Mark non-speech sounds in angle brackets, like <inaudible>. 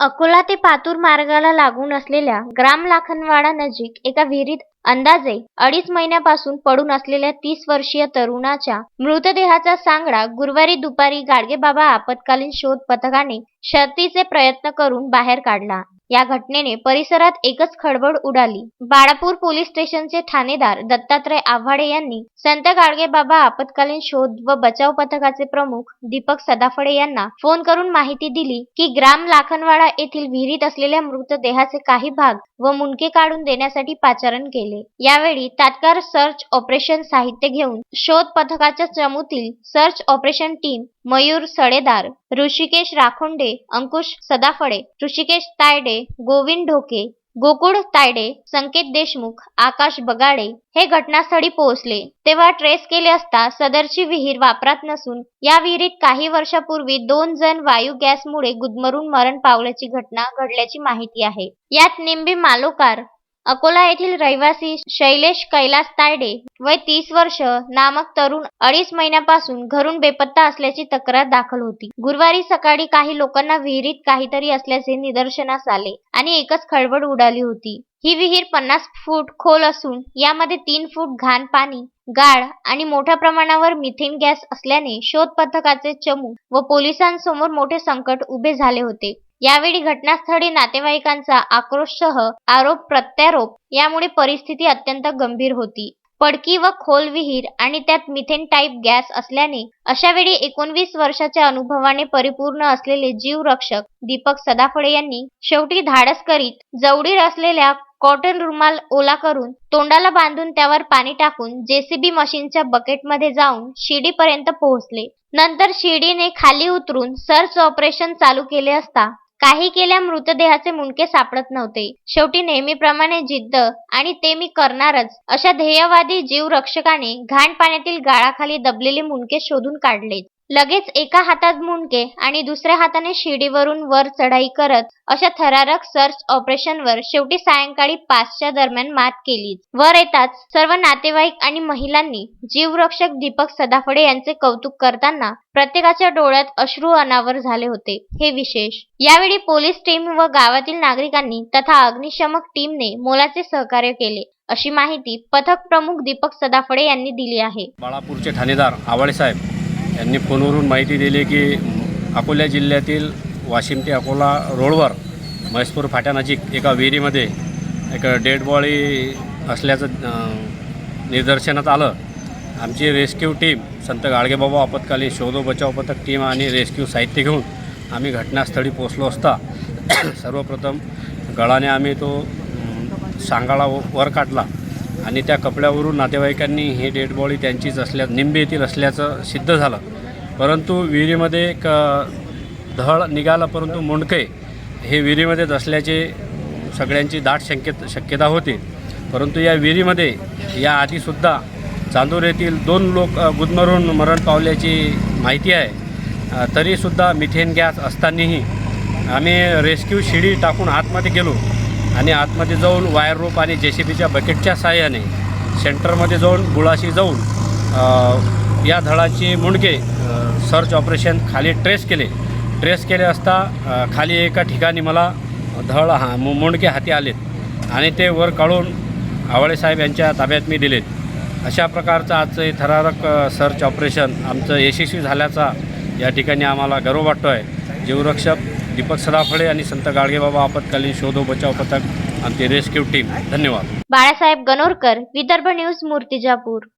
अकोला ते पातूर मार्गाला लागून असलेल्या ग्राम लाखनवाडा नजीक एका विहिरीत अंदाजे अडीच महिन्यापासून पडून असलेल्या तीस वर्षीय तरुणाच्या मृतदेहाचा सांगडा गुरुवारी दुपारी गाडगेबाबा आपत्कालीन शोध पथकाने शर्थीचे प्रयत्न करून बाहेर काढला. या घटनेने परिसरात एकच खळबळ उडाली. बाळापूर पोलीस स्टेशनचे ठाणेदार दत्तात्रय आव्हाडे यांनी संत गाडगेबाबा आपत्कालीन शोध व बचाव पथकाचे प्रमुख दीपक सदाफळे यांना फोन करून माहिती दिली की ग्राम लाखनवाडा येथील विहिरीत असलेल्या मृतदेहाचे काही भाग व मुंडके काढून देण्यासाठी पाचारण केले. यावेळी तात्काळ सर्च ऑपरेशन साहित्य घेऊन शोध पथकाच्या चमूतील search operation team Mayur Sadedar Hrishikesh Rakhonde Ankush Sadaphale Hrishikesh Tayade Govind Dhoke Gokul Tayade Sanket Deshmukh Akash Bagade हे घटनास्थळी पोहोचले. तेव्हा ट्रेस केले असता सदरची विहीर वापरात नसून या विहिरीत काही वर्षापूर्वी दोन जण वायू गॅसमुळे गुदमरून मरण पावल्याची घटना घडल्याची माहिती आहे. यात निंबी मालोकार अकोला येथील रहिवासी शैलेश कैलास तायडे वय तीस वर्ष नामक तरुण अडीच महिन्यापासून घरून बेपत्ता असल्याची तक्रार दाखल होती. गुरुवारी सकाळी काही लोकांना विहिरीत काहीतरी असल्याचे निदर्शनास आले आणि एकच खळबळ उडाली होती. ही विहीर पन्नास फूट खोल असून यामध्ये तीन फूट घाण पाणी गाळ आणि मोठ्या प्रमाणावर मिथेन गॅस असल्याने शोध पथकाचे चमू व पोलिसांसमोर मोठे संकट उभे झाले होते. यावेळी घटनास्थळी नातेवाईकांचा आक्रोशसह आरोप प्रत्यारोप यामुळे परिस्थिती अत्यंत गंभीर होती. पडकी व खोल विहीर आणि त्यात मिथेन टाईप गॅस असल्याने अशा वेळी एकोणवीस वर्षाच्या अनुभवाने परिपूर्ण असलेले जीवरक्षक दीपक सदाफळे यांनी शेवटी धाडस करीत जवळीर असलेल्या कॉटन रुमाल ओला करून तोंडाला बांधून त्यावर पाणी टाकून जेसीबी मशीनच्या बकेटमध्ये जाऊन शिडीपर्यंत पोहोचले. नंतर शिडीने खाली उतरून सर्च ऑपरेशन चालू केले असता काही केल्या मृतदेहाचे मुंडके सापडत नव्हते. शेवटी नेहमीप्रमाणे जिद्द आणि ते मी करणारच अशा ध्येयवादी जीवरक्षकाने घाण पाण्यातील गाळाखाली दबलेले मुंडके शोधून काढले लगेच एका हातात मुंडके आणि दुसऱ्या हाताने शिडीवरून वर चढाई करत अशा थरारक सर्च ऑपरेशनवर शेवटी सायंकाळी पाचच्या दरम्यान मात केली. वर येताच सर्व नातेवाईक आणि महिलांनी जीवरक्षक दीपक सदाफळे यांचे कौतुक करताना प्रत्येकाच्या डोळ्यात अश्रू अनावर झाले होते. हे विशेष. यावेळी पोलीस टीम व गावातील नागरिकांनी तथा अग्निशमक टीमने मोलाचे सहकार्य केले. अशी माहिती पथक प्रमुख दीपक सदाफडे यांनी दिली आहे. बाळापूरचे ठाणेदार आवाळे साहेब यांनी फोनवरून माहिती दिली की अकोला जिल्ह्यातील वाशिम ते अकोला रोडवर म्हैसपूर फाट्यानजीक एका विहिरीमध्ये एक डेड बॉडी असल्याचं निदर्शनात आलं. आमची रेस्क्यू टीम संत गाडगेबाबा आपत्कालीन शोधो बचाव पथक टीम आणि रेस्क्यू साहित्य घेऊन आम्ही घटनास्थळी पोचलो असता. <coughs> सर्वप्रथम गळाने आम्ही तो सांगाळा वर काढला. आणि त्या कपड्यावरून नातेवाईकांनी हे डेड बॉडी त्यांचीच असल्या निंबे येथील असल्याचं सिद्ध झालं. परंतु विहिरीमध्ये एक धळ धड निघाला परंतु मुंडके हे विहिरीमध्येच असल्याचे सगळ्यांची दाट शक्यत शक्यता होती. परंतु या विहिरीमध्ये या आधीसुद्धा चांदूर येथील दोन लोक गुदमरून मरण पावल्याची माहिती आहे. तरीसुद्धा मिथेन गॅस असतानाही आम्ही रेस्क्यू शिडी टाकून आतमध्ये गेलो. आणि आतमध्ये जाऊन वायर रोप आणि जे सी बीच्या बकेटच्या सहाय्याने सेंटरमध्ये जाऊन गुळाशी जाऊन या धडाचे मुंडके सर्च ऑपरेशन खाली ट्रेस केले. ट्रेस केले असता खाली एका ठिकाणी मला धड हा मु- मुंडके हाती आलेत आणि ते वर काढून आवळे साहेब यांच्या ताब्यात मी दिलेत. अशा प्रकारचं आजचं हे थरारक सर्च ऑपरेशन आमचं यशस्वी झाल्याचा या ठिकाणी आम्हाला गर्व वाटतो आहे जीवरक्षक दीपक सदाफळे आणि संत गाडगेबाबा आपत्कालीन शोधो बचाव पथक आमची रेस्क्यू टीम. धन्यवाद. बाळासाहेब गणोरकर विदर्भ न्यूज मूर्तिजापूर.